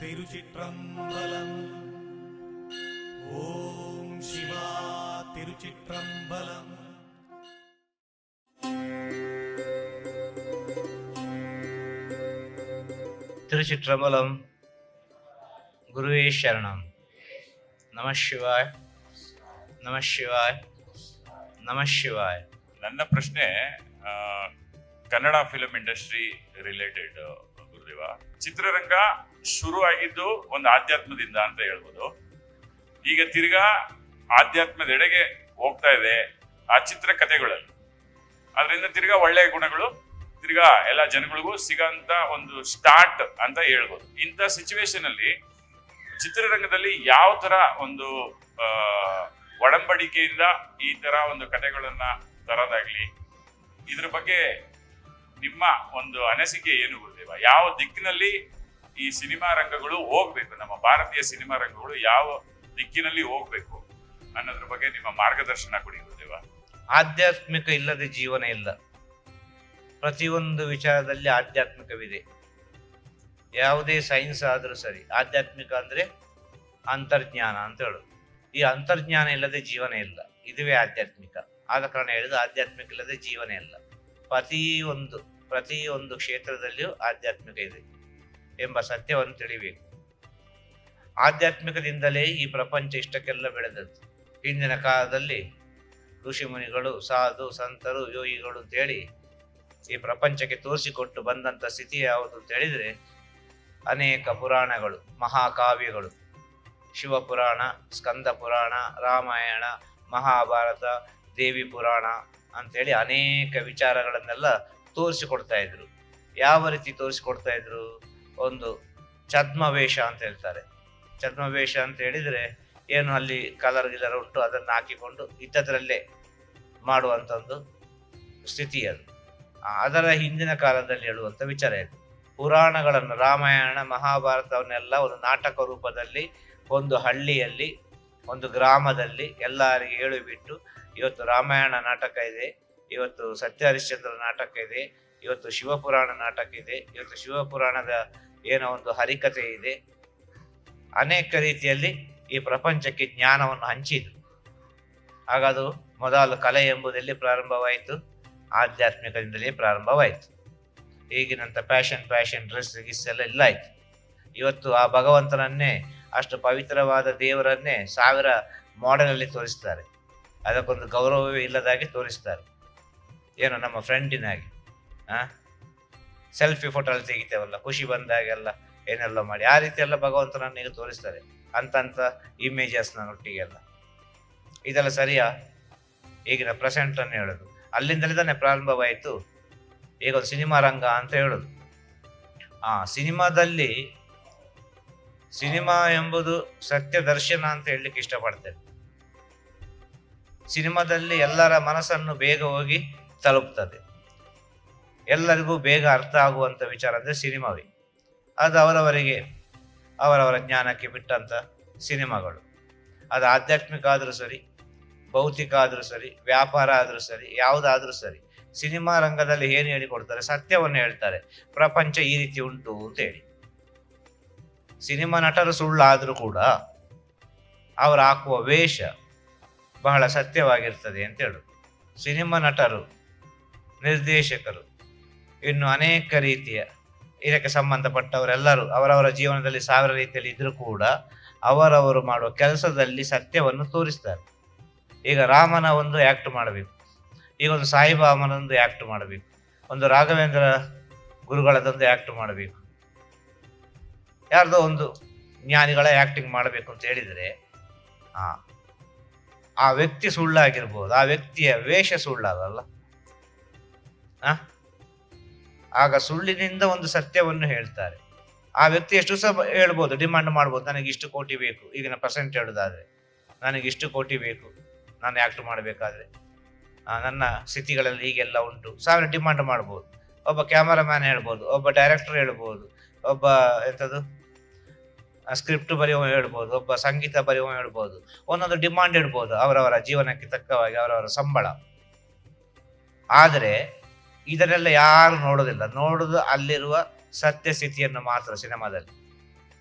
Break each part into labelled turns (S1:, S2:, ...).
S1: திருச்சிற்றம்பலம் ஓம் சிவா திருச்சிற்றம்பலம்
S2: திருச்சிற்றம்பலம் குருவே சரணம் நம சிவாய் நம சிவாய் நம ಶಿವಾಯ್
S3: ನನ್ನ ಪ್ರಶ್ನೆ ಆ, ಕನ್ನಡ ಫಿಲಂ ಇಂಡಸ್ಟ್ರಿ ರಿಲೇಟೆಡ್ ಗುರುದೇವ ಚಿತ್ರರಂಗ ಶುರು ಆಗಿದ್ದು ಒಂದು ಆಧ್ಯಾತ್ಮದಿಂದ ಅಂತ ಹೇಳ್ಬೋದು. ಈಗ ತಿರ್ಗಾ ಆಧ್ಯಾತ್ಮದೆಡೆಗೆ ಹೋಗ್ತಾ ಇದೆ ಆ ಚಿತ್ರ ಕಥೆಗಳಲ್ಲಿ ಅದರಿಂದ ತಿರ್ಗಾ ಒಳ್ಳೆಯ ಗುಣಗಳು, ತಿರ್ಗಾ ಎಲ್ಲ ಜನಗಳಿಗೂ ಸಿಗಂತ ಒಂದು ಸ್ಟಾರ್ಟ್ ಅಂತ ಹೇಳ್ಬೋದು. ಇಂಥ ಸಿಚುವೇಶನ್ ಅಲ್ಲಿ ಚಿತ್ರರಂಗದಲ್ಲಿ ಯಾವ ತರ ಒಂದು ಒಡಂಬಡಿಕೆಯಿಂದ ಈ ತರ ಒಂದು ಕಥೆಗಳನ್ನ ತರೋದಾಗ್ಲಿ, ಇದ್ರ ಬಗ್ಗೆ ನಿಮ್ಮ ಒಂದು ಅನಿಸಿಕೆ ಏನು ಗುರುದೇವ? ಯಾವ ದಿಕ್ಕಿನಲ್ಲಿ ಈ ಸಿನಿಮಾ ರಂಗಗಳು ಹೋಗ್ಬೇಕು? ನಮ್ಮ ಭಾರತೀಯ ಸಿನಿಮಾ ರಂಗಗಳು ಯಾವ ದಿಕ್ಕಿನಲ್ಲಿ ಹೋಗ್ಬೇಕು ಅನ್ನೋದ್ರ ಬಗ್ಗೆ ನಿಮ್ಮ ಮಾರ್ಗದರ್ಶನ ಕೊಡಿ ಗುರುದೇವ.
S2: ಆಧ್ಯಾತ್ಮಿಕ ಇಲ್ಲದೆ ಜೀವನ ಇಲ್ಲ. ಪ್ರತಿಯೊಂದು ವಿಚಾರದಲ್ಲಿ ಆಧ್ಯಾತ್ಮಿಕವಿದೆ. ಯಾವುದೇ ಸೈನ್ಸ್ ಆದರೂ ಸರಿ, ಆಧ್ಯಾತ್ಮಿಕ ಅಂದರೆ ಅಂತರ್ಜ್ಞಾನ ಅಂತ ಹೇಳೋದು ಈ ಅಂತರ್ಜ್ಞಾನ ಇಲ್ಲದೆ ಜೀವನ ಇಲ್ಲ. ಇದುವೇ ಆಧ್ಯಾತ್ಮಿಕ. ಆದ ಕಾರಣ ಹೇಳಿದ ಆಧ್ಯಾತ್ಮಿಕ ಇಲ್ಲದೆ ಜೀವನ ಇಲ್ಲ. ಪ್ರತಿಯೊಂದು ಪ್ರತಿಯೊಂದು ಕ್ಷೇತ್ರದಲ್ಲಿಯೂ ಆಧ್ಯಾತ್ಮಿಕ ಇದೆ ಎಂಬ ಸತ್ಯವನ್ನು ತಿಳಿಬೇಕು. ಆಧ್ಯಾತ್ಮಿಕದಿಂದಲೇ ಈ ಪ್ರಪಂಚ ಇಷ್ಟಕ್ಕೆಲ್ಲ ಬೆಳೆದದ್ದು. ಹಿಂದಿನ ಕಾಲದಲ್ಲಿ ಋಷಿಮುನಿಗಳು, ಸಾಧು, ಸಂತರು, ಯೋಗಿಗಳು ಅಂತೇಳಿ ಈ ಪ್ರಪಂಚಕ್ಕೆ ತೋರಿಸಿಕೊಟ್ಟು ಬಂದಂಥ ಸ್ಥಿತಿ ಯಾವುದು ಅಂತ ಹೇಳಿದ್ರೆ ಅನೇಕ ಪುರಾಣಗಳು, ಮಹಾಕಾವ್ಯಗಳು. ಶಿವಪುರಾಣ ಸ್ಕಂದ ಪುರಾಣ ರಾಮಾಯಣ, ಮಹಾಭಾರತ, ದೇವಿ ಪುರಾಣ ಅಂತೇಳಿ ಅನೇಕ ವಿಚಾರಗಳನ್ನೆಲ್ಲ ತೋರಿಸಿಕೊಡ್ತಾ ಇದ್ರು. ಯಾವ ರೀತಿ ತೋರಿಸಿಕೊಡ್ತಾ ಇದ್ರು? ಒಂದು ಛದ್ಮವೇಷ ಅಂತ ಹೇಳ್ತಾರೆ. ಛದ್ಮವೇಷ ಅಂತ ಹೇಳಿದ್ರೆ ಏನು ಅಲ್ಲಿ ಕಲರ್ ಗಿಲರ್ ಉಂಟು ಅದನ್ನು ಹಾಕಿಕೊಂಡು ಇದ್ದದ್ರಲ್ಲೇ ಮಾಡುವಂಥ ಒಂದು ಸ್ಥಿತಿ ಅದು. ಅದರ ಹಿಂದಿನ ಕಾಲದಲ್ಲಿ ಹೇಳುವಂಥ ವಿಚಾರ ಇದು. ಪುರಾಣಗಳನ್ನು, ರಾಮಾಯಣ ಮಹಾಭಾರತವನ್ನೆಲ್ಲ ಒಂದು ನಾಟಕ ರೂಪದಲ್ಲಿ ಒಂದು ಹಳ್ಳಿಯಲ್ಲಿ, ಒಂದು ಗ್ರಾಮದಲ್ಲಿ ಎಲ್ಲರಿಗೆ ಹೇಳಿಬಿಟ್ಟು ಇವತ್ತು ರಾಮಾಯಣ ನಾಟಕ ಇದೆ, ಇವತ್ತು ಸತ್ಯ ಹರಿಶ್ಚಂದ್ರ ನಾಟಕ ಇದೆ, ಇವತ್ತು ಶಿವಪುರಾಣ ನಾಟಕ ಇದೆ, ಇವತ್ತು ಶಿವಪುರಾಣದ ಏನೋ ಒಂದು ಹರಿಕತೆ ಇದೆ. ಅನೇಕ ರೀತಿಯಲ್ಲಿ ಈ ಪ್ರಪಂಚಕ್ಕೆ ಜ್ಞಾನವನ್ನು ಹಂಚಿದ್ರು ಹಾಗದು ಮೊದಲು ಕಲೆ ಎಂಬುದೆಲ್ಲಿ ಪ್ರಾರಂಭವಾಯಿತು? ಆಧ್ಯಾತ್ಮಿಕದಿಂದಲೇ ಪ್ರಾರಂಭವಾಯಿತು. ಈಗಿನಂಥ ಪ್ಯಾಷನ್ ಫ್ಯಾಷನ್ ಡ್ರೆಸ್ ಗಿಸ್ ಎಲ್ಲ ಇಲ್ಲ ಆಯ್ತು. ಇವತ್ತು ಆ ಭಗವಂತನನ್ನೇ ಅಷ್ಟು ಪವಿತ್ರವಾದ ದೇವರನ್ನೇ ಸಾವಿರ ಮಾಡೆಲಲ್ಲಿ ತೋರಿಸ್ತಾರೆ. ಅದಕ್ಕೊಂದು ಗೌರವವೇ ಇಲ್ಲದಾಗಿ ತೋರಿಸ್ತಾರೆ. ಏನು ನಮ್ಮ ಫ್ರೆಂಡಿನಾಗಿ, ಆ? ಸೆಲ್ಫಿ ಫೋಟೋ ಅಲ್ಲಿ ತೆಗಿತೇವಲ್ಲ, ಖುಷಿ ಬಂದಾಗೆಲ್ಲ ಏನೆಲ್ಲ ಮಾಡಿ. ಆ ರೀತಿ ಎಲ್ಲ ಭಗವಂತನನ್ನು ಈಗ ತೋರಿಸ್ತಾರೆ. ಅಂತಂತ ಇಮೇಜಸ್ ಒಟ್ಟಿಗೆಲ್ಲ. ಇದೆಲ್ಲ ಸರಿಯಾ? ಈಗಿನ ಪ್ರೆಸೆಂಟ್ ಅನ್ನು ಹೇಳೋದು. ಅಲ್ಲಿಂದಲೇ ತಾನೇ ಪ್ರಾರಂಭವಾಯಿತು. ಈಗ ಒಂದು ಸಿನಿಮಾ ರಂಗ ಅಂತ ಹೇಳೋದು. ಆ ಸಿನಿಮಾದಲ್ಲಿ ಸಿನಿಮಾ ಎಂಬುದು ಸತ್ಯ ದರ್ಶನ ಅಂತ ಹೇಳಲಿಕ್ಕೆ ಇಷ್ಟಪಡ್ತೇನೆ. ಸಿನಿಮಾದಲ್ಲಿ ಎಲ್ಲರ ಮನಸ್ಸನ್ನು ಬೇಗ ಹೋಗಿ ತಲುಪ್ತದೆ. ಎಲ್ಲರಿಗೂ ಬೇಗ ಅರ್ಥ ಆಗುವಂಥ ವಿಚಾರ ಅಂದರೆ ಸಿನಿಮಾವೇ. ಅದು ಅವರವರಿಗೆ, ಅವರವರ ಜ್ಞಾನಕ್ಕೆ ಬಿಟ್ಟಂಥ ಸಿನಿಮಾಗಳು. ಅದು ಆಧ್ಯಾತ್ಮಿಕ ಆದರೂ ಸರಿ, ಭೌತಿಕ ಆದರೂ ಸರಿ, ವ್ಯಾಪಾರ ಆದರೂ ಸರಿ, ಯಾವುದಾದ್ರೂ ಸರಿ, ಸಿನಿಮಾ ರಂಗದಲ್ಲಿ ಏನು ಹೇಳಿಕೊಡ್ತಾರೆ, ಸತ್ಯವನ್ನು ಹೇಳ್ತಾರೆ. ಪ್ರಪಂಚ ಈ ರೀತಿ ಉಂಟು ಅಂತ ಹೇಳಿ. ಸಿನಿಮಾ ನಟರು ಸುಳ್ಳಾದರೂ ಕೂಡ, ಅವರು ಹಾಕುವ ವೇಷ ಬಹಳ ಸತ್ಯವಾಗಿರ್ತದೆ ಅಂತ ಸಿನಿಮಾ ನಟರು, ನಿರ್ದೇಶಕರು, ಇನ್ನು ಅನೇಕ ರೀತಿಯ ಇದಕ್ಕೆ ಸಂಬಂಧಪಟ್ಟವರೆಲ್ಲರೂ ಅವರವರ ಜೀವನದಲ್ಲಿ ಸಾವಿರ ರೀತಿಯಲ್ಲಿ ಇದ್ರೂ ಕೂಡ ಅವರವರು ಮಾಡುವ ಕೆಲಸದಲ್ಲಿ ಸತ್ಯವನ್ನು ತೋರಿಸ್ತಾರೆ. ಈಗ ರಾಮನ ಒಂದು ಆ್ಯಕ್ಟ್ ಮಾಡಬೇಕು. ಈಗ ಒಂದು ಸಾಯಿಬಾಮನೊಂದು ಆ್ಯಕ್ಟ್ ಮಾಡಬೇಕು. ಒಂದು ರಾಘವೇಂದ್ರ ಗುರುಗಳದೊಂದು ಆ್ಯಕ್ಟ್ ಮಾಡಬೇಕು. ಯಾರ್ದೋ ಒಂದು ಜ್ಞಾನಿಗಳ ಆ್ಯಕ್ಟಿಂಗ್ ಮಾಡಬೇಕು ಅಂತ ಹೇಳಿದರೆ, ಆ ಆ ವ್ಯಕ್ತಿ ಸುಳ್ಳಾಗಿರ್ಬೋದು, ಆ ವ್ಯಕ್ತಿಯ ವೇಷ ಸುಳ್ಳಾಗಲ್ಲ ಆಗ ಸುಳ್ಳಿನಿಂದ ಒಂದು ಸತ್ಯವನ್ನು ಹೇಳ್ತಾರೆ. ಆ ವ್ಯಕ್ತಿ ಎಷ್ಟು ಸಹ ಹೇಳ್ಬೋದು, ಡಿಮಾಂಡ್ ಮಾಡ್ಬೋದು, ನನಗೆ ಇಷ್ಟು ಕೋಟಿ ಬೇಕು, ಈಗಿನ ಪರ್ಸೆಂಟ್ ಹೇಳೋದಾದ್ರೆ, ನನಗೆ ಇಷ್ಟು ಕೋಟಿ ಬೇಕು, ನಾನು ಆ್ಯಕ್ಟ್ ಮಾಡಬೇಕಾದ್ರೆ ನನ್ನ ಸ್ಥಿತಿಗಳಲ್ಲಿ ಹೀಗೆಲ್ಲ ಉಂಟು. ಸಾವಿರ ಡಿಮಾಂಡ್ ಮಾಡ್ಬೋದು. ಒಬ್ಬ ಕ್ಯಾಮರಾಮ್ಯಾನ್ ಹೇಳ್ಬೋದು, ಒಬ್ಬ ಡೈರೆಕ್ಟರ್ ಹೇಳ್ಬೋದು, ಒಬ್ಬ ಎಂಥದ್ದು ಸ್ಕ್ರಿಪ್ಟ್ ಬರೆಯುವ ಹೇಳ್ಬೋದು, ಒಬ್ಬ ಸಂಗೀತ ಬರೆಯುವ ಹೇಳ್ಬೋದು, ಒಂದೊಂದು ಡಿಮಾಂಡ್ ಇಡ್ಬೋದು ಅವರವರ ಜೀವನಕ್ಕೆ ತಕ್ಕವಾಗಿ, ಅವರವರ ಸಂಬಳ. ಆದರೆ ಇದನ್ನೆಲ್ಲ ಯಾರು ನೋಡೋದಿಲ್ಲ. ನೋಡೋದು ಅಲ್ಲಿರುವ ಸತ್ಯ ಸ್ಥಿತಿಯನ್ನು ಮಾತ್ರ ಸಿನಿಮಾದಲ್ಲಿ.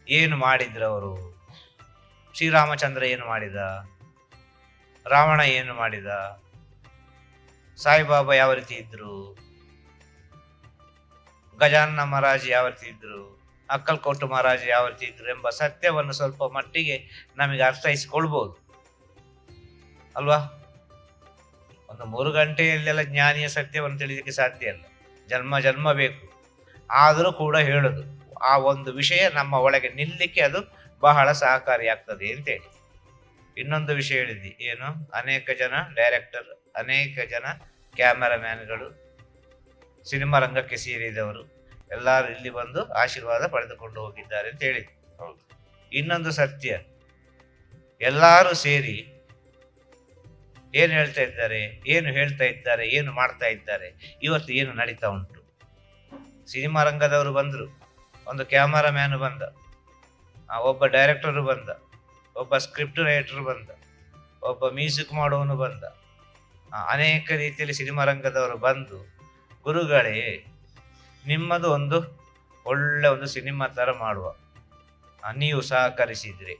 S2: ಏನು ಮಾಡಿದ್ರು ಅವರು? ಶ್ರೀರಾಮಚಂದ್ರ ಏನು ಮಾಡಿದ? ರಾವಣ ಏನು ಮಾಡಿದ? ಸಾಯಿಬಾಬಾ ಯಾವ ರೀತಿ ಇದ್ರು? ಗಜಾನನ ಮಹಾರಾಜ್ ಯಾವ ರೀತಿ ಇದ್ರು? ಅಕ್ಕಲ್ಕೋಟು ಮಹಾರಾಜ ಯಾವ ರೀತಿ ಇದ್ರು ಎಂಬ ಸತ್ಯವನ್ನು ಸ್ವಲ್ಪ ಮಟ್ಟಿಗೆ ನಮಗೆ ಅರ್ಥೈಸಿಕೊಳ್ಬೋದು. ಅಲ್ವಾ? ಒಂದು ಮೂರು ಗಂಟೆಯಲ್ಲೆಲ್ಲ ಜ್ಞಾನಿಯ ಸತ್ಯವನ್ನು ತಿಳಿಲಿಕ್ಕೆ ಸಾಧ್ಯ ಇಲ್ಲ. ಜನ್ಮ ಜನ್ಮ ಬೇಕು. ಆದರೂ ಕೂಡ ಹೇಳುದು, ಆ ಒಂದು ವಿಷಯ ನಮ್ಮ ಒಳಗೆ ನಿಲ್ಲಕ್ಕೆ ಅದು ಬಹಳ ಸಹಕಾರಿಯಾಗ್ತದೆ ಅಂತೇಳಿ. ಇನ್ನೊಂದು ವಿಷಯ ಹೇಳಿದ್ದಿ ಏನು? ಅನೇಕ ಜನ ಡೈರೆಕ್ಟರ್, ಅನೇಕ ಜನ ಕ್ಯಾಮರಾಮ್ಯಾನ್ಗಳು, ಸಿನಿಮಾ ರಂಗಕ್ಕೆ ಸೇರಿದವರು. ಎಲ್ಲರೂ ಇಲ್ಲಿ ಬಂದು ಆಶೀರ್ವಾದ ಪಡೆದುಕೊಂಡು ಹೋಗಿದ್ದಾರೆ ಅಂತ ಹೇಳಿದ್ರು.
S3: ಹೌದು.
S2: ಇನ್ನೊಂದು ಸತ್ಯ. ಎಲ್ಲರೂ ಸೇರಿ ಏನು ಹೇಳ್ತಾ ಇದ್ದಾರೆ, ಏನು ಹೇಳ್ತಾ ಇದ್ದಾರೆ, ಏನು ಮಾಡ್ತಾ ಇದ್ದಾರೆ, ಇವತ್ತು ಏನು ನಡೀತಾ ಉಂಟು? ಸಿನಿಮಾ ರಂಗದವರು ಬಂದರು. ಒಂದು ಕ್ಯಾಮರಾಮ್ಯಾನ್ ಬಂದ. ಒಬ್ಬ ಡೈರೆಕ್ಟರು ಬಂದ. ಒಬ್ಬ ಸ್ಕ್ರಿಪ್ಟ್ ರೈಟರ್ ಬಂದ. ಒಬ್ಬ ಮ್ಯೂಸಿಕ್ ಮಾಡೋನು ಬಂದ. ಅನೇಕ ರೀತಿಯಲ್ಲಿ ಸಿನಿಮಾ ರಂಗದವರು ಬಂದು, ಗುರುಗಳೇ ನಿಮ್ಮದು ಒಂದು ಒಳ್ಳೆ ಒಂದು ಸಿನಿಮಾ ಥರ ಮಾಡುವ. ಆ, ನೀವು ಸಹಕರಿಸಿದ್ರಿ.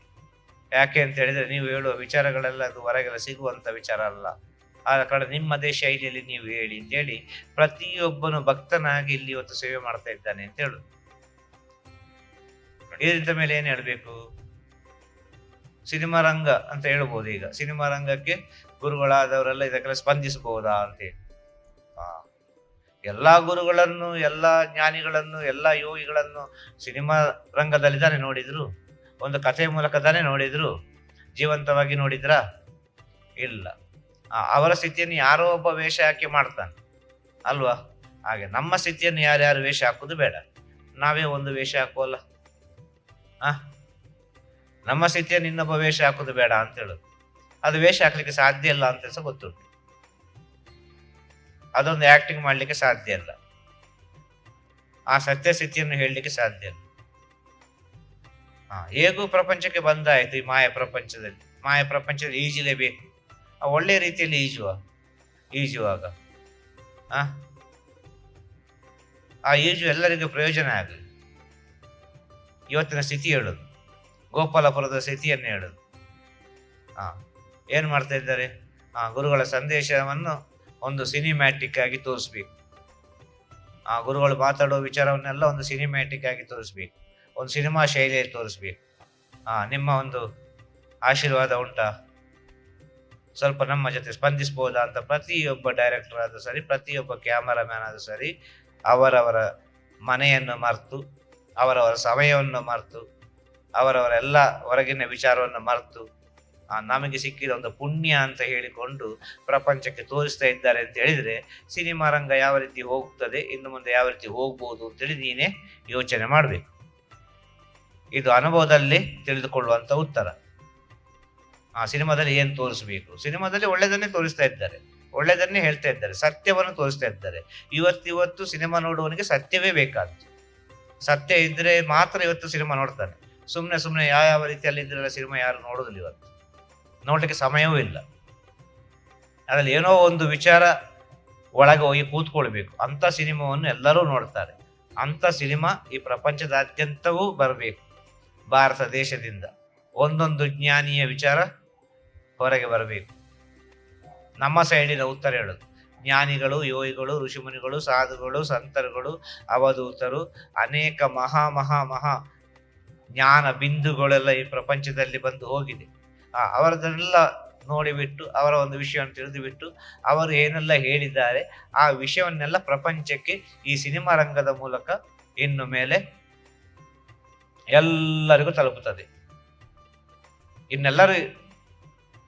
S2: ಯಾಕೆ ಅಂತ ಹೇಳಿದ್ರೆ ನೀವು ಹೇಳುವ ವಿಚಾರಗಳೆಲ್ಲ ಅದು ಹೊರಗೆಲ್ಲ ಸಿಗುವಂತ ವಿಚಾರ ಅಲ್ಲ. ಆದ ಕಾರಣ ನಿಮ್ಮದೇ ಶೈಲಿಯಲ್ಲಿ ನೀವು ಹೇಳಿ ಅಂತೇಳಿ ಪ್ರತಿಯೊಬ್ಬನು ಭಕ್ತನಾಗಿ ಇಲ್ಲಿ ಇವತ್ತು ಸೇವೆ ಮಾಡ್ತಾ ಇದ್ದಾನೆ ಅಂತ ಹೇಳುದು ಇದರಿಂದ ಮೇಲೆ ಏನು ಹೇಳಬೇಕು? ಸಿನಿಮಾ ರಂಗ ಅಂತ ಹೇಳ್ಬೋದು ಈಗ. ಸಿನಿಮಾ ರಂಗಕ್ಕೆ ಗುರುಗಳಾದವರೆಲ್ಲ ಇದಕ್ಕೆಲ್ಲ ಸ್ಪಂದಿಸಬಹುದಾ ಅಂತೇಳಿ ಆ, ಎಲ್ಲಾ ಗುರುಗಳನ್ನು, ಎಲ್ಲ ಜ್ಞಾನಿಗಳನ್ನು, ಎಲ್ಲ ಯೋಗಿಗಳನ್ನು ಸಿನಿಮಾ ರಂಗದಲ್ಲಿ ತಾನೇ ನೋಡಿದ್ರು, ಒಂದು ಕಥೆ ಮೂಲಕ ತಾನೇ ನೋಡಿದ್ರು, ಜೀವಂತವಾಗಿ ನೋಡಿದ್ರಾ? ಇಲ್ಲ. ಅವರ ಸ್ಥಿತಿಯನ್ನು ಯಾರೋ ಒಬ್ಬ ವೇಷ ಹಾಕಿ ಮಾಡ್ತಾನೆ. ಅಲ್ವಾ? ಹಾಗೆ ನಮ್ಮ ಸ್ಥಿತಿಯನ್ನು ಯಾರ್ಯಾರು ವೇಷ ಹಾಕುದು ಬೇಡ. ನಾವೇ ಒಂದು ವೇಷ ಹಾಕುವಲ್ಲ. ಆ? ನಮ್ಮ ಸ್ಥಿತಿಯನ್ನು ಇನ್ನೊಬ್ಬ ವೇಷ ಹಾಕೋದು ಬೇಡ ಅಂತ ಅದು ವೇಷ ಹಾಕ್ಲಿಕ್ಕೆ ಸಾಧ್ಯ ಇಲ್ಲ ಅಂತ ಸಹ ಗೊತ್ತುಂಟು. ಅದೊಂದು ಆಕ್ಟಿಂಗ್ ಮಾಡಲಿಕ್ಕೆ ಸಾಧ್ಯ ಇಲ್ಲ. ಆ ಸತ್ಯ ಸ್ಥಿತಿಯನ್ನು ಹೇಳಲಿಕ್ಕೆ ಸಾಧ್ಯ ಇಲ್ಲ. ಹೇಗೂ ಪ್ರಪಂಚಕ್ಕೆ ಬಂದಾಯಿತು ಈ ಮಾಯ ಪ್ರಪಂಚದಲ್ಲಿ. ಮಾಯ ಪ್ರಪಂಚದಲ್ಲಿ ಈಜಲೇಬೇಕು ಒಳ್ಳೆ ರೀತಿಯಲ್ಲಿ ಈಜುವ, ಈಜುವಾಗ. ಆ? ಈಜು ಎಲ್ಲರಿಗೂ ಪ್ರಯೋಜನ ಆಗಲಿ. ಇವತ್ತಿನ ಸ್ಥಿತಿ ಹೇಳುದು. ಗೋಪಾಲಪುರದ ಸ್ಥಿತಿಯನ್ನು ಹೇಳುದು. ಹಾ ಏನು ಮಾಡ್ತಾ ಇದ್ದಾರೆ? ಆ, ಗುರುಗಳ ಸಂದೇಶವನ್ನು ಒಂದು ಸಿನಿಮ್ಯಾಟಿಕ್ ಆಗಿ ತೋರಿಸ್ಬೇಕು. ಆ ಗುರುಗಳು ಮಾತಾಡೋ ವಿಚಾರವನ್ನೆಲ್ಲ ಒಂದು ಸಿನಿಮ್ಯಾಟಿಕ್ ಆಗಿ ತೋರಿಸ್ಬೇಕು. ಒಂದು ಸಿನಿಮಾ ಶೈಲಿಯಲ್ಲಿ ತೋರಿಸ್ಬೇಕು. ಆ, ನಿಮ್ಮ ಒಂದು ಆಶೀರ್ವಾದ ಉಂಟಾ? ಸ್ವಲ್ಪ ನಮ್ಮ ಜೊತೆ ಸ್ಪಂದಿಸ್ಬೋದಾ ಅಂತ ಪ್ರತಿಯೊಬ್ಬ ಡೈರೆಕ್ಟರ್ ಆದರೂ ಸರಿ, ಪ್ರತಿಯೊಬ್ಬ ಕ್ಯಾಮರಾಮ್ಯಾನ್ ಆದರೂ ಸರಿ, ಅವರವರ ಮನೆಯನ್ನು ಮರೆತು, ಅವರವರ ಸಮಯವನ್ನು ಮರೆತು ಅವರವರೆಲ್ಲ ಹೊರಗಿನ ವಿಚಾರವನ್ನು ಮರೆತು ನಮಗೆ ಸಿಕ್ಕಿದ ಒಂದು ಪುಣ್ಯ ಅಂತ ಹೇಳಿಕೊಂಡು ಪ್ರಪಂಚಕ್ಕೆ ತೋರಿಸ್ತಾ ಇದ್ದಾರೆ ಅಂತ ಹೇಳಿದ್ರೆ, ಸಿನಿಮಾ ರಂಗ ಯಾವ ರೀತಿ ಹೋಗ್ತದೆ, ಇನ್ನು ಮುಂದೆ ಯಾವ ರೀತಿ ಹೋಗ್ಬೋದು ಅಂತೇಳಿ ನೀನೇ ಯೋಚನೆ ಮಾಡಬೇಕು. ಇದು ಅನುಭವದಲ್ಲಿ ತಿಳಿದುಕೊಳ್ಳುವಂತ ಉತ್ತರ. ಆ ಸಿನಿಮಾದಲ್ಲಿ ಏನು ತೋರಿಸ್ಬೇಕು? ಸಿನಿಮಾದಲ್ಲಿ ಒಳ್ಳೆಯದನ್ನೇ ತೋರಿಸ್ತಾ ಇದ್ದಾರೆ. ಒಳ್ಳೆಯದನ್ನೇ ಹೇಳ್ತಾ ಇದ್ದಾರೆ. ಸತ್ಯವನ್ನು ತೋರಿಸ್ತಾ ಇದ್ದಾರೆ. ಇವತ್ತಿವತ್ತು ಸಿನಿಮಾ ನೋಡುವವನಿಗೆ ಸತ್ಯವೇ ಬೇಕಾದ್ದು. ಸತ್ಯ ಇದ್ರೆ ಮಾತ್ರ ಇವತ್ತು ಸಿನಿಮಾ ನೋಡ್ತಾನೆ. ಸುಮ್ಮನೆ ಸುಮ್ಮನೆ ಯಾವ ಯಾವ ರೀತಿಯಲ್ಲಿ ಇದ್ರೆಲ್ಲ ಸಿನಿಮಾ ಯಾರು ನೋಡೋದಿಲ್ಲ ಇವತ್ತು. ನೋಡ್ಲಿಕ್ಕೆ ಸಮಯವೂ ಇಲ್ಲ. ಅದರಲ್ಲಿ ಏನೋ ಒಂದು ವಿಚಾರ ಒಳಗೆ ಹೋಗಿ ಕೂತ್ಕೊಳ್ಬೇಕು. ಅಂಥ ಸಿನಿಮಾವನ್ನು ಎಲ್ಲರೂ ನೋಡ್ತಾರೆ. ಅಂಥ ಸಿನಿಮಾ ಈ ಪ್ರಪಂಚದಾದ್ಯಂತವೂ ಬರಬೇಕು. ಭಾರತ ದೇಶದಿಂದ ಒಂದೊಂದು ಜ್ಞಾನಿಯ ವಿಚಾರ ಹೊರಗೆ ಬರಬೇಕು. ನಮ್ಮ ಸೈಡಿನ ಉತ್ತರ ಹೇಳೋದು. ಜ್ಞಾನಿಗಳು, ಯೋಗಿಗಳು, ಋಷಿಮುನಿಗಳು, ಸಾಧುಗಳು, ಸಂತರುಗಳು, ಅವಧೂತರು, ಅನೇಕ ಮಹಾ ಮಹಾ ಮಹಾ ಜ್ಞಾನ ಬಿಂದುಗಳೆಲ್ಲ ಈ ಪ್ರಪಂಚದಲ್ಲಿ ಬಂದು ಹೋಗಿದೆ. ಅವರದನ್ನೆಲ್ಲ ನೋಡಿಬಿಟ್ಟು ಅವರ ಒಂದು ವಿಷಯವನ್ನು ತಿಳಿದುಬಿಟ್ಟು ಅವರು ಏನೆಲ್ಲ ಹೇಳಿದ್ದಾರೆ, ಆ ವಿಷಯವನ್ನೆಲ್ಲ ಪ್ರಪಂಚಕ್ಕೆ ಈ ಸಿನಿಮಾ ರಂಗದ ಮೂಲಕ ಇನ್ನು ಮೇಲೆ ಎಲ್ಲರಿಗೂ ತಲುಪುತ್ತದೆ. ಇನ್ನೆಲ್ಲರೂ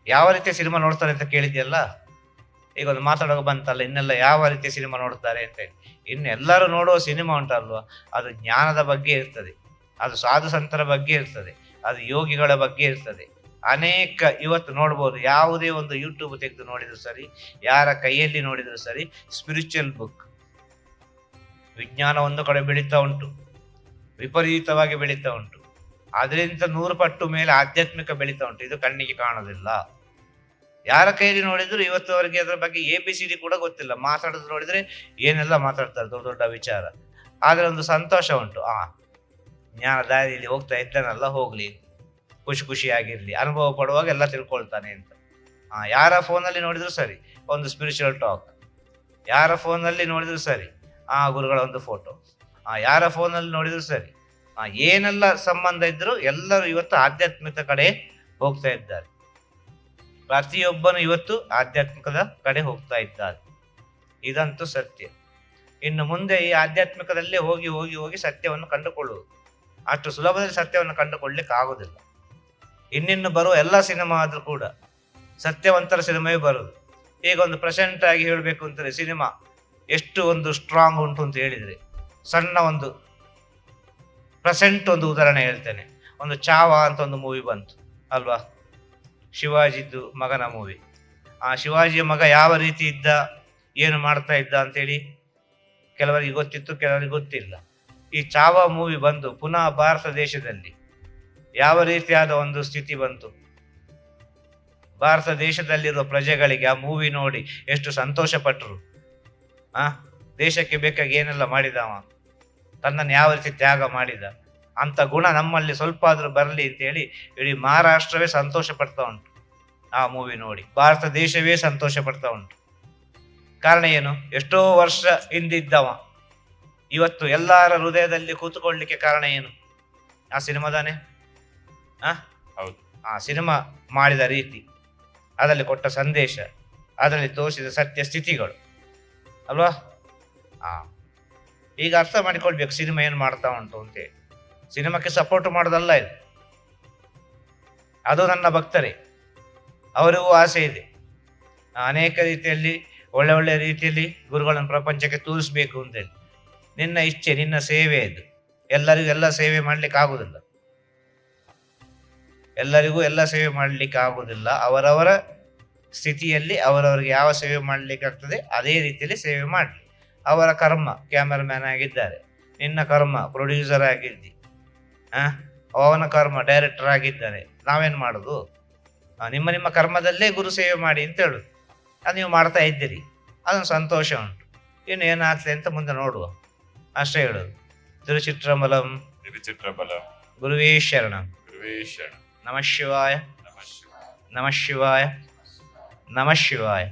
S2: ಯಾವ ರೀತಿಯ ಸಿನಿಮಾ ನೋಡ್ತಾರೆ ಅಂತ ಕೇಳಿದ್ಯಲ್ಲ? ಈಗ ಒಂದು ಮಾತಾಡೋಕೆ ಬಂತಲ್ಲ, ಇನ್ನೆಲ್ಲ ಯಾವ ರೀತಿಯ ಸಿನಿಮಾ ನೋಡ್ತಾರೆ ಅಂತ ಇನ್ನೆಲ್ಲರೂ ನೋಡುವ ಸಿನಿಮಾ ಉಂಟಲ್ವ? ಅದು ಜ್ಞಾನದ ಬಗ್ಗೆ ಇರ್ತದೆ. ಅದು ಸಾಧು ಸಂತರ ಬಗ್ಗೆ ಇರ್ತದೆ. ಅದು ಯೋಗಿಗಳ ಬಗ್ಗೆ ಇರ್ತದೆ. ಅನೇಕ ಇವತ್ತು ನೋಡ್ಬೋದು, ಯಾವುದೇ ಒಂದು ಯೂಟ್ಯೂಬ್ ತೆಗೆದು ನೋಡಿದ್ರು ಸರಿ, ಯಾರ ಕೈಯಲ್ಲಿ ನೋಡಿದ್ರು ಸರಿ ಸ್ಪಿರಿಚುವಲ್ ಬುಕ್ ವಿಜ್ಞಾನ ಒಂದು ಕಡೆ ಬೆಳೀತಾ ಉಂಟು, ವಿಪರೀತವಾಗಿ ಬೆಳೀತಾ ಉಂಟು. ಅದರಿಂದ ನೂರು ಪಟ್ಟು ಮೇಲೆ ಆಧ್ಯಾತ್ಮಿಕ ಬೆಳೀತಾ ಉಂಟು, ಇದು ಕಣ್ಣಿಗೆ ಕಾಣೋದಿಲ್ಲ. ಯಾರ ಕೈಯಲ್ಲಿ ನೋಡಿದ್ರು ಇವತ್ತು ಅವರಿಗೆ ಅದರ ಬಗ್ಗೆ ಎ ಬಿ ಸಿ ಡಿ ಕೂಡ ಗೊತ್ತಿಲ್ಲ, ಮಾತಾಡೋದು ನೋಡಿದ್ರೆ ಏನೆಲ್ಲ ಮಾತಾಡ್ತಾರೆ, ದೊಡ್ಡ ದೊಡ್ಡ ವಿಚಾರ. ಆದರೆ ಒಂದು ಸಂತೋಷ ಉಂಟು, ಆ ಜ್ಞಾನ ದಾರಿಯಲ್ಲಿ ಹೋಗ್ತಾ ಇದ್ದಾನಲ್ಲ, ಹೋಗ್ಲಿ. ಖುಷಿ ಖುಷಿಯಾಗಿರಲಿ. ಅನುಭವ ಪಡುವಾಗ ಎಲ್ಲ ತಿಳ್ಕೊಳ್ತಾನೆ ಅಂತ. ಯಾರ ಫೋನಲ್ಲಿ ನೋಡಿದ್ರು ಸರಿ. ಒಂದು ಸ್ಪಿರಿಚುವಲ್ ಟಾಕ್ ಯಾರ ಫೋನಲ್ಲಿ ನೋಡಿದ್ರು ಸರಿ. ಆ, ಗುರುಗಳ ಒಂದು ಫೋಟೋ ಯಾರ ಫೋನಲ್ಲಿ ನೋಡಿದ್ರು ಸರಿ. ಏನೆಲ್ಲ ಸಂಬಂಧ ಇದ್ದರೂ ಎಲ್ಲರೂ ಇವತ್ತು ಆಧ್ಯಾತ್ಮಿಕ ಕಡೆ ಹೋಗ್ತಾ ಇದ್ದಾರೆ. ಪ್ರತಿಯೊಬ್ಬನು ಇವತ್ತು ಆಧ್ಯಾತ್ಮಿಕದ ಕಡೆ ಹೋಗ್ತಾ ಇದ್ದಾರೆ ಇದಂತೂ ಸತ್ಯ. ಇನ್ನು ಮುಂದೆ ಈ ಆಧ್ಯಾತ್ಮಿಕದಲ್ಲೇ ಹೋಗಿ ಹೋಗಿ ಹೋಗಿ ಸತ್ಯವನ್ನು ಕಂಡುಕೊಳ್ಳುವುದು. ಅಷ್ಟು ಸುಲಭದಲ್ಲಿ ಸತ್ಯವನ್ನು ಕಂಡುಕೊಳ್ಳಿಕ್ಕೆ ಆಗುದಿಲ್ಲ ಇನ್ನಿನ್ನು ಬರುವ ಎಲ್ಲ ಸಿನಿಮಾ ಆದರೂ ಕೂಡ ಸತ್ಯವಂತರ ಸಿನಿಮಾವೇ ಬರುದು. ಈಗ ಒಂದು ಪ್ರೆಸೆಂಟ್ ಆಗಿ ಹೇಳಬೇಕು ಅಂತಾರೆ ಸಿನಿಮಾ ಎಷ್ಟು ಒಂದು ಸ್ಟ್ರಾಂಗ್ ಉಂಟು ಅಂತ ಹೇಳಿದರೆ ಸಣ್ಣ ಒಂದು ಪ್ರೆಸೆಂಟ್ ಒಂದು ಉದಾಹರಣೆ ಹೇಳ್ತೇನೆ. ಒಂದು ಚಾವ ಅಂತ ಒಂದು ಮೂವಿ ಬಂತು, ಅಲ್ವಾ? ಶಿವಾಜಿದ್ದು ಮಗನ ಮೂವಿ ಆ ಶಿವಾಜಿಯ ಮಗ ಯಾವ ರೀತಿ ಇದ್ದ, ಏನು ಮಾಡ್ತಾ ಇದ್ದ ಅಂತೇಳಿ ಕೆಲವರಿಗೆ ಗೊತ್ತಿತ್ತು, ಕೆಲವರಿಗೆ ಗೊತ್ತಿಲ್ಲ. ಈ ಚಾವ ಮೂವಿ ಬಂದು ಪುನಃ ಭಾರತ ದೇಶದಲ್ಲಿ ಯಾವ ರೀತಿಯಾದ ಒಂದು ಸ್ಥಿತಿ ಬಂತು? ಭಾರತ ದೇಶದಲ್ಲಿರುವ ಪ್ರಜೆಗಳಿಗೆ ಆ ಮೂವಿ ನೋಡಿ ಎಷ್ಟು ಸಂತೋಷ ಪಟ್ಟರು ಆ? ದೇಶಕ್ಕೆ ಬೇಕಾಗಿ ಏನೆಲ್ಲ ಮಾಡಿದ ಅವ? ತನ್ನನ್ನು ಯಾವ ರೀತಿ ತ್ಯಾಗ ಮಾಡಿದ? ಅಂತ ಗುಣ ನಮ್ಮಲ್ಲಿ ಸ್ವಲ್ಪ ಆದ್ರೂ ಬರಲಿ ಅಂತೇಳಿ ಇಡೀ ಮಹಾರಾಷ್ಟ್ರವೇ ಸಂತೋಷ ಪಡ್ತಾ ಉಂಟು. ಆ ಮೂವಿ ನೋಡಿ. ಭಾರತ ದೇಶವೇ ಸಂತೋಷ ಪಡ್ತಾ ಉಂಟು. ಕಾರಣ ಏನು? ಎಷ್ಟೋ ವರ್ಷ ಹಿಂದಿದ್ದವ. ಇವತ್ತು ಎಲ್ಲರ ಹೃದಯದಲ್ಲಿ ಕೂತ್ಕೊಳ್ಳಿಕ್ಕೆ ಕಾರಣ ಏನು? ಆ ಸಿನಿಮಾದಾನೆ ಆ?
S3: ಹೌದು.
S2: ಆ ಸಿನಿಮಾ ಮಾಡಿದ ರೀತಿ. ಅದರಲ್ಲಿ ಕೊಟ್ಟ ಸಂದೇಶ, ಅದರಲ್ಲಿ ತೋರಿಸಿದ ಸತ್ಯ ಸ್ಥಿತಿಗಳು. ಅಲ್ವಾ? ಆ. ಈಗ ಅರ್ಥ ಮಾಡಿಕೊಳ್ಬೇಕು ಸಿನಿಮಾ ಏನು ಮಾಡ್ತಾ ಉಂಟು ಅಂತೇಳಿ. ಸಿನಿಮಾಕ್ಕೆ ಸಪೋರ್ಟ್ ಮಾಡೋದಲ್ಲ ಇದು. ಅದು ನನ್ನ ಭಕ್ತರೇ. ಅವರಿಗೂ ಆಸೆ ಇದೆ. ಅನೇಕ ರೀತಿಯಲ್ಲಿ, ಒಳ್ಳೆ ಒಳ್ಳೆ ರೀತಿಯಲ್ಲಿ ಗುರುಗಳನ್ನು ಪ್ರಪಂಚಕ್ಕೆ ತೋರಿಸ್ಬೇಕು ಅಂತೇಳಿ. ನಿನ್ನ ಇಚ್ಛೆ, ನಿನ್ನ ಸೇವೆ ಇದು. ಎಲ್ಲರಿಗೂ ಎಲ್ಲ ಸೇವೆ ಮಾಡ್ಲಿಕ್ಕೆ ಆಗುದಿಲ್ಲ ಎಲ್ಲರಿಗೂ ಎಲ್ಲ ಸೇವೆ ಮಾಡಲಿಕ್ಕೆ ಆಗುವುದಿಲ್ಲ. ಅವರವರ ಸ್ಥಿತಿಯಲ್ಲಿ ಅವರವರಿಗೆ ಯಾವ ಸೇವೆ ಮಾಡಲಿಕ್ಕೆ ಆಗ್ತದೆ ಅದೇ ರೀತಿಯಲ್ಲಿ ಸೇವೆ ಮಾಡಲಿ. ಅವರ ಕರ್ಮ ಕ್ಯಾಮರಾಮ್ಯಾನ್ ಆಗಿದ್ದಾರೆ. ನಿನ್ನ ಕರ್ಮ ಪ್ರೊಡ್ಯೂಸರ್ ಆಗಿದ್ದಿ. ಹಾ ಅವನ ಕರ್ಮ ಡೈರೆಕ್ಟರ್ ಆಗಿದ್ದಾರೆ. ನಾವೇನು ಮಾಡೋದು? ನಿಮ್ಮ ನಿಮ್ಮ ಕರ್ಮದಲ್ಲೇ ಗುರು ಸೇವೆ ಮಾಡಿ ಅಂತ ಹೇಳುದು. ಅದು ನೀವು ಮಾಡ್ತಾ ಇದ್ದೀರಿ. ಅದೊಂದು ಸಂತೋಷ ಉಂಟು. ಇನ್ನು ಏನಾಗ್ತದೆ ಅಂತ ಮುಂದೆ ನೋಡುವ. ಅಷ್ಟೇ ಹೇಳೋದು. ತಿರುಚಿತ್ರಬಲಂ
S3: ತಿರುಚಿತ್ರಬಲಂ
S2: ಗುರುವೇ ಶರಣಂ. ನಮಃ ಶಿವಾಯ
S3: ನಮಃ ಶಿವಾಯ
S2: ನಮಃ ಶಿವಾಯ ನಮಃ ಶಿವಾಯ